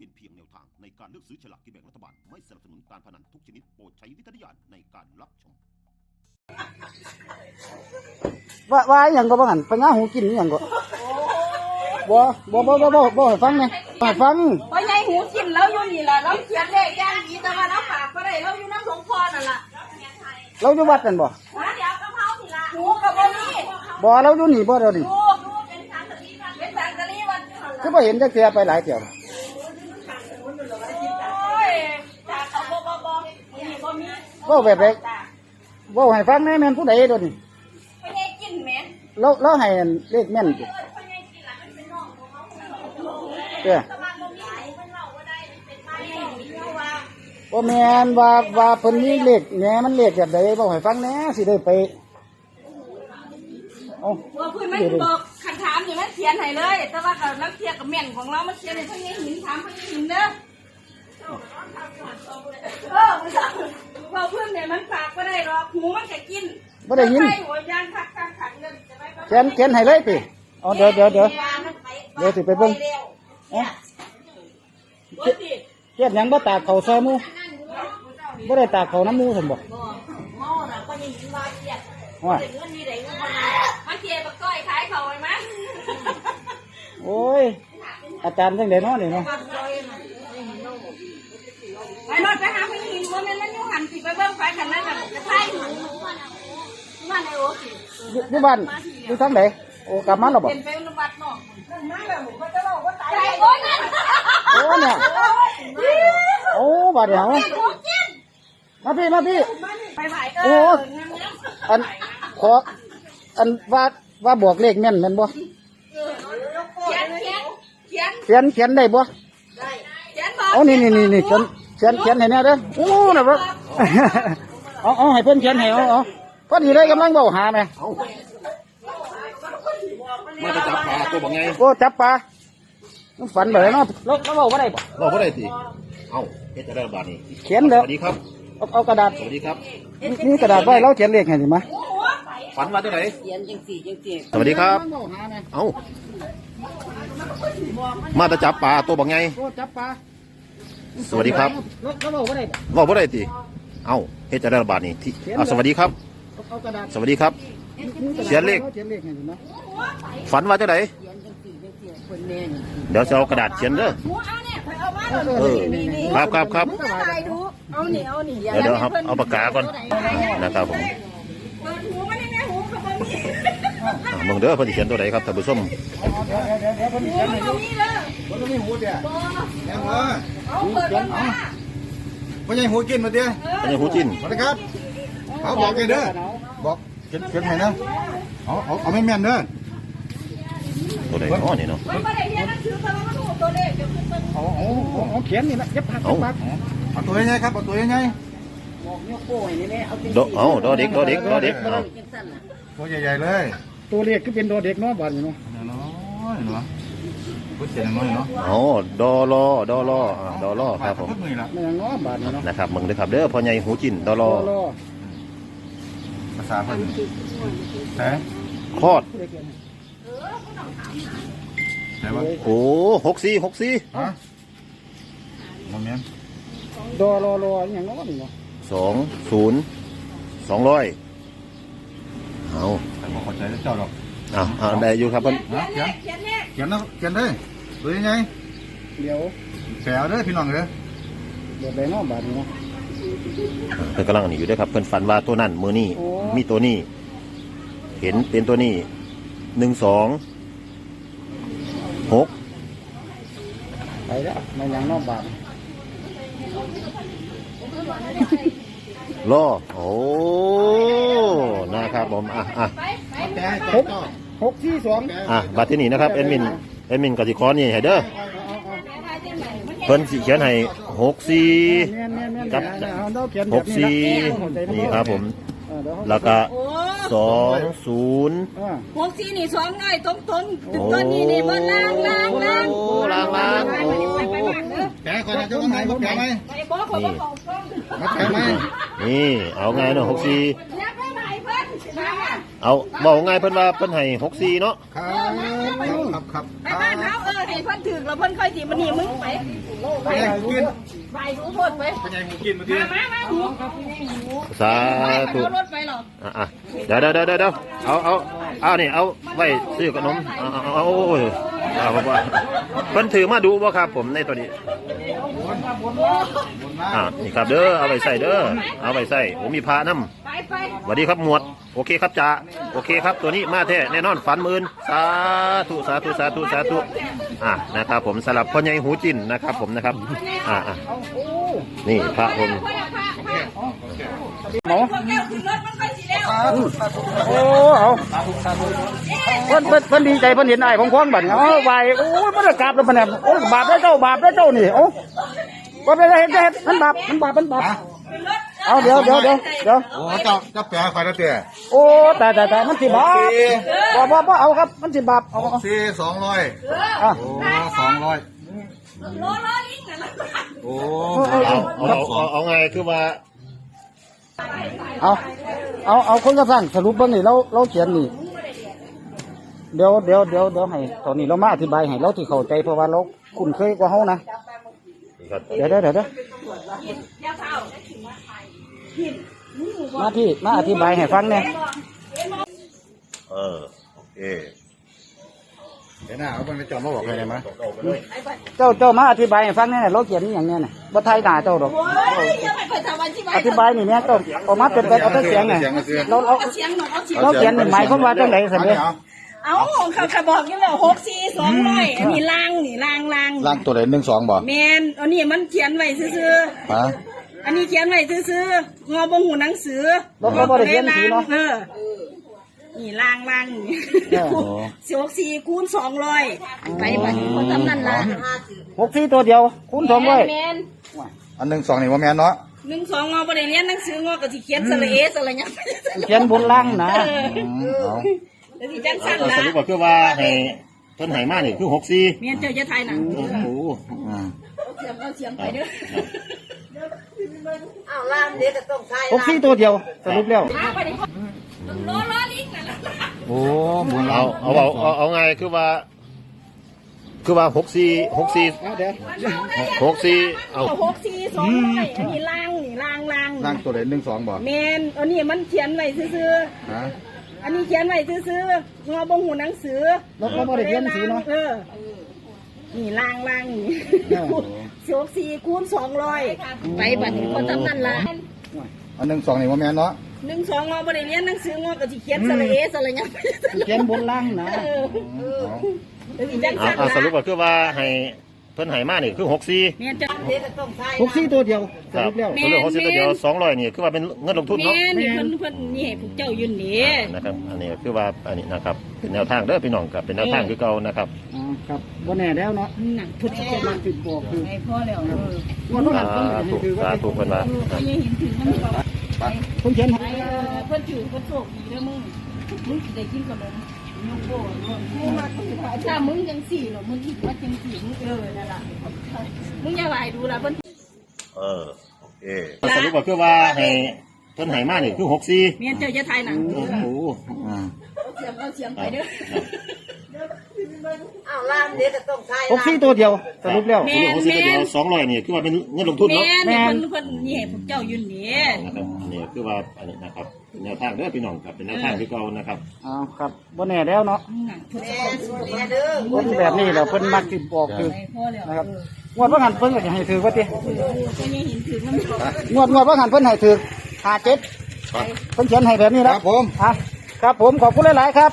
เป็นเพียงแนวทางในการเลือกซื้อฉลากกินแบ่งรัฐบาล ไม่สนับสนุนการพนันทุกชนิดโปรดใช้วิจารณญาณในการรับชม ว่าว่าอหย่างก็บ่หันปัญญาหูกินอหย่างก็บ่บ่บ่บ่บ่บ่ให้ฟังไงให้ฟังเพราะยายหูกินแล้วอยู่นี่แหละเราเขียนเลขย่างดีแต่ว่าเราฝากก็ได้เราอยู่น้ำหลวงพ่อนั่นล่ะเราอยู่วัดกันบ่หาเดี๋ยวกะเพราสิล่ะหูกับบ่มีบ่เราอยู่นี่บ่เดี๋ยวนี้หูหูเป็นสังกะรีวันเป็นสังกะรีวันอยู่หั่นคือล่ะบ่เห็นจักเทื่อไปหลายเที่ยวโอ้ยจากเขาบ่บ่บ่มีบ่มี เว้าแบบใดจ้ะเว้าให้ฟังแหน่แม่นผู้ใดเดี๋ยวนี้เพราะยายกินแหม่เราเราให้เลขแม่นติเพราะยายกินล่ะมันเป็นน้องของเขาเด้อแต่ว่าบ่มีเพิ่นเล่าบ่ได้เป็นไม้เพราะว่าบ่แม่นว่าว่าเพิ่นมีเลขแหน่มันเลขแบบใดเว้าให้ฟังแหน่สิได้ไปเอ้าว่าเพิ่นมันบอกคันถามนี่มันเขียนให้เลย แต่ว่าก็ลังเทียกับแม่นของเรามันเขียนให้เพิ่นยายหินถามเพิ่นยายหินเด้อเออมันสั่ง เราเพื่อนเนี่ยมันฝากก็ได้หรอกหูมันแค่กินบ่ได้ยิน ใช่หัวยางคักคักขันเงินจะไปเขียนเขียนให้เลยติอ๋อเดี๋ยวเดี๋ยวเดี๋ยว เดี๋ยวสิไปเบิ่ง เอ้าเฮ้ยดิเฮ็ดหยังบ่ตากเขาซอยหมู่บ่ได้ตากเขาน้ำหมู่ซั่นบ่เมาน่ะก็ยังยินว่าเกียดว่าเงินนี่ได้เงินมามาเกียบักก้อยขายเขาไว้มั้ยโอ้ยอาจารย์จังไดเนาะนี่เนาะไปนอนไปหาพี่หินว่ามันมันอยู่หันสิ ไปเบิ่งไฟขันนั้นน่ะจะพายหูมาในโอสิอยู่อยู่บ้านอยู่ทางไหนโอ้กลับมาแล้วบ่เป็นไปอุบัติเนาะมาแล้วผมก็จะเล่าว่าตายโอ้ยนั่นโอ้เนี่ยโอ้บาดเดียวมาพี่มาพี่ ไปไหวก็โอ้งามอันขออันว่าว่าบวกเลขแม่นแม่นบ่ๆเขียนเขียนเขียนเขียนเขียนได้บ่เขียนบอกเอานี่นี่นี่นี่เขียนเขียนเขียนให้แน่เด้อโอ้น่ะบ่ เอาเอาให้เพิ่นเขียนให้เอาเอาพอดีเลยกำลังเว้าหาแม่มาจะจับปลาตัวบอกไงโอ้จับปลามันฝันแบบเนาะแล้วแล้วเว้าบ่ได้บ่เราก็ได้สิเอ้าเฮ็ดจะได้ระบาดนี่เขียนสแล้ววัสดีครับเอาเอากระดาษสวัสดีครับนี่กระดาษไว้เราเขียนเลขให้ดิมาฝันมาที่ไหนเขียนจังสี่จังสี่สวัสดีครับเว้าหาแม่เอ้ามาจะจับปลาตัวบอกไงโอ้จับปลาสวัสดีครับแล้วแล้วเว้าบ่ได้บ่ว่าบ่ได้สิ เอ้าเฮ็ดจะได้ระบาดนี่ที่อะสวัสดีครับ เอาเอากระดาษสวัสดีครับ เขียนเลข เขียนเลขให้ดิมาฝันว่าจะไหนเขียนจังสี่จังสี่คนแน่นเดี๋ยวจะเอากระดาษเขียนเด้อหัวเอาเนี่ยไปเอามาเออครับครับครับ มึงจะถ่ายดู เอานี่เอานี่เดี๋ยวเดี๋ยวครับเอาปากกาก่อนนะครับผมเปิดหูมาในแม่หูเขาบ่มีอะมึงเด้อเพิ่นสิเขียนตัวไหนครับท่านผู้ชมเดี๋ยวเดี๋ยวเดี๋ยวเพิ่นหูเขียนให้เขามีเลยมันก็มีหูเดียวบ่ยังวะเอาเปิดมันมา มันยังหูกินมาเดียวอันนี้หูจิ้นสวัสดีครับเขาบอกเลยเด้อบอกเขียนเขียนให้นะเอาเอาเอาไม่แม่นเด้อตัวไหนอ๋อนี่เนาะมันบ่ได้เรียนหนังสือแต่ว่ามันถูกตัวเลขเดี๋ยวขึ้นเปิดเอาเอาเอาเอาเขียนนี่นะเย็บผักเอาเย็บผักเอาตัวใหญ่ๆครับเอาตัวใหญ่บอกยกโป้ยนี่แม่เอาโดเอาดอเด็กดอเด็กดอเด็กเอาๆตัวใหญ่ๆเลย ตัวเลขก็เป็นตัวเด็กเนาะบาดนี้เนาะน้อยๆเนาะ พูดเสียงน้อยๆเนาะเอาดอรอดอรออะดอรอครับผมพูดมือละไม่ยังเนาะบาดนี้เนาะนะครับมึงเด้อครับเด้อพ่อใหญ่หูจิ้นดอรอรอภาษาเพิ่นแต่คลอด แต่ว่าโอ้หกสี่หกสี่ฮะบ่แม่นรอรอรออย่างเนาะนี่เนาะสองศูนย์สองร้อยเอาแต่บ่เข้าใจเจ้าดอกอะอะได้อยู่ครับเพิ่นฮะเขียนเขียนเนี่ย เขียนนะเขียนเด้อตัวใหญ่เดี๋ยวๆแปลเด้อพี่น้องเด้อเดี๋ยวไปเนาะบาดนี้เนาะเพิ่นกำลังหนีอยู่เด้วยครับ เพิ่นฝันว่าตัวนั้นมือนี่โอ้มีตัวนี้ เห็นเป็นตัวนี้หนึ่งสองหกไปแล้วไม่ยังเนาะบาดรอโอ้นะครับผมอะอะไปไปแปลให้หกเจ้า หกที่สองอะบัดที่นี่นะครับเอ็นมินเอ็นมินกสิคอนี่ให้เด้อแม่ทายจังไหนมันเพิ่นสิเขียนให้หกสี่แม่นแม่นแม่นจับเดี๋ยวเอาเราเขียนหแบบกนี้สี่นะนี่ครับผมเออเดี๋ยวเขาแล้วก็โอ้สองศูนย์อ่าพวกที่นี่สองน้อยตรงตรงตัวนี้นี่บนล่างล่างล่างโอ้ล่างล่างไปโอ้ไปไปบ้านเด้อแปลก่อนนะเจ้าว่าไงบ่แปลไหมไปบอกเขาบอกเขาฟ้องมาแปลไหมนี่เอาไงเนาะหกสี่ อย่าไปไหนเพิ่นมาเอาบอกไงเพิ่นว่าเพิ่นให้หกสี่เนาะครับครับครับไปบ้านเขาเออให้เพิ่นถึกแล้วเพิ่นค่อยสิมันนี่มึงไปไปไปกินไปดูโพดไปเป็นไงหมูกินเมื่อกี้มามามาหมูสาไปธุเอารถไปหรอกอะอะเดี๋ยวเดี๋ยวเดี๋ยวเดี๋ยวเอาเอาเอานี่เอาไว้ซื้อขนมเอาเอาเอาโอ้ยเอาเอาเอาเพิ่นถือมาดูบ่ครับผมในตัวนี้บนมาอ่านี่ครับเด้อเอาไว้ใส่เด้อเอาไว้ใส่ผมมีพระนํไป ไปสวัสดีครับหมวด โอเคครับจ่าโอเคครับ ตัวนี้มาแท้แน่นอนฝันหมื่นสาธุสาธุสาธุสาธุอะนะครับผมสลับพ่อใหญ่หูจินนะครับ ผมนะครับอ่าอะนี่พระผมพระพระพระหมอพวกแก้วขึ้นรถมันค่อยสิแล้วโอ้เอาเพิ่นเพิ่นเพิ่นดีใจเพิ่นเห็นไอ้ของควงบัดนี้เอาไหวโอ้ยมันจะกราบแล้วปะเนี่ยโอ้ยบาปได้เจ้าบาปได้เจ้านี่โอ้บ่ได้เห็นได้เห็นมันบาปมันบาปมันบาป เอาเดี๋ยวเดี๋ยวเดี๋ยวเดี๋ยวโอ้เจ้าเจ้าแปรไฟแล้วเตี้ยโอ้แต่แต่แต่มันสิบาปบ่บ่บ่เอาครับมันสิบาปเอาเอาสี่สองร้อยอะโอ้สองร้อยโลโลลิงน่ะนะโอ้เอาเอาเอาเอาไงคือว่าเอาเอาเอาคนกระสั่งสรุปเบิ่งนี่เราเราเขียนนี่เดี๋ยวเดี๋ยวเดี๋ยวเดี๋ยวให้ตอนนี้เรามาอธิบายให้เราที่เข้าใจเพราะว่าเราคุ้นเคยกว่าเฮานะเดี๋ยวเดี๋ยวเดี๋ยว เดี๋ยวเดี๋ยวเช้ามาพี่มาอธิบายให้ฟังเนี่ยเออโอเคเดี๋ยวหน้าเอาไปจอดมาบอกเลยได้ไหมเจ้าเจ้ามาอธิบายให้ฟังเนี่ยเราเขียนนี่อย่างเนี้ยน่ะบ่ทยหน้าเจ้าดอกอธิบายนี่เนี่ยเจ้าเอามาเป็นเป็นเอาแต่เสียงไงเสียงเสียเราเราเสียงเราเขียนหมายความว่าจังได๋อันเด้นี้เอา เอาเขาเขาบอกกันแล้วหกสี่สองร้อยอันนี้ล่างนี่ล่างล่างล่างตัวไหนหนึ่งสองบ่แมนอันนี้มันเขียนไว้ซื่อฮะๆอันนี้เขียนไว้ซื่อๆงอบงหูหนังสือเราเราบ่ได้เขียนสีเนาะเออนี่ล่างล่างนี่เออสิบสี่คูณสองร้อยไปบัดนี้คนทำนั่นละหกสี่ตัวเดียวคูณสองร้อยแมนอันหนึ่งสองนี่ว่าแม่นเนาะหนึ่งสองงอประเด็นเรียนหนังสืองอก็สิเขียนสระเอสระยัง เขียนบนล่างนะอืมเอา แล้วสิจังสั้นเอาสละรุปว่าคือว่าให้เพิ่นให้มานี่คือหกสี่เมียนเจ้าจะทายหนังโอ้โหอืมเอาเสียงเอาเสียงไปเด้อหกสี่ตัวเดียวสรุปแล้ว มาไปดิโลโลลิงน่ะนะโอ้บุญเอาเอาเอาเอาเอาไงคือว่า คือว่าหกสี่หกสี่เดี๋ยวหกสี่เอาเอาหกสี่สองร้อยอันนี้ล่างนี่ล่างล่างล่างตัวไหนหนึ่งสองบ่แมนอันนี้มันเขียนไว้ซื่อฮะๆ อันนี้เขียนไว้ซื่อๆงอบงหูหนังสือเราเราบ่ได้เขียนสีเนาะเออนี่ล่างล่างนี่เออสิบสี่คูณสองร้อยไปบัดนี้คนทำนั่นละอันหนึ่งสองนี่ว่าแม่นเนาะหนึ่งสองงอบริเรียนหนังสืองอก็สิเขียนสระเอสระยังเขียนบนล่างนะเอออืมเอาเดี๋ยวสิจังเอาสั้นเอาสรุปละว่าคือว่าให้เพิ่นให้มานี่คือหกสี่แม่นจะหกสี่ตัวเดียวสครับรุปแล้วสรุปหกสี่ตัวเดียวสองร้อยนี่คือว่าเป็นเงินลงทุนแม่เนาะนนี่เพิ่นเพิ่นนี่ให้พวกเจ้ายืนนี่นะครับ อันนี้คือว่าอันนี้นะครับ เป็นแนวทางเด้อพี่น้องครับเป็นแนวทางคือเก่านะครับ อ๋อครับบ่แน่แล้วเนาะหนังพุทธเจ้ามาติดบอกคือให้พ่อแล้วเออว่าเท่านั้นสาเพิ่นธุถือว่าสาธุเพิ่นว่า เออเขายังเห็นถึงมันบอกเพิ่นเขียนให้ ไอ้เออเพิ่นถือเพิ่นโชคดีเด้อมึงมึงสิได้กินขนม มึงโบ้มึงมาถ้ามึงจังสี่หรอมึงคิดว่าจังสี่มึงเออนั่นล่ะมึงอย่าไหวดูล่ะเพิ่นเออโอเคสรุปว่าคือว่าให้เพิ่นให้มานี่คือหกสี่เมียนเจ้าจะทายหนังโอ้โหอืมเอาเสียงเอาเสียงไปเด้อหกสี่ตัวเดียวสรุปแล้วแม่สรุปหกสี่ตัวเดียวสองร้อยนี่คือว่าเป็นเงินลงทุนแม่เนาะนี่เพิ่นเพิ่นนี่ให้พวกเจ้ายืนนี่นะครับอันนี้คือว่าอันนี้นะครับ เป็นแนวทางเด้อพี่น้องครับเป็นแนวทางที่เก่านะครับอ๋อครับบ่แน่แล้วเนาะหนังพุทธเจ้าคนแบบนี้แหละเพิ่นมักสิบอกคือให้พ่อแล้วนะครับ งวดว่าหันเพิ่นก็จะให้ถือว่าติเออก็ยังเห็นถึงมันบอกงวดงวดว่าหันเพิ่นให้ถือ57เพิ่นเขียนให้แบบนี้คแล้รัวบผม อะครับผมขอบคุณหลาย ๆ ครับ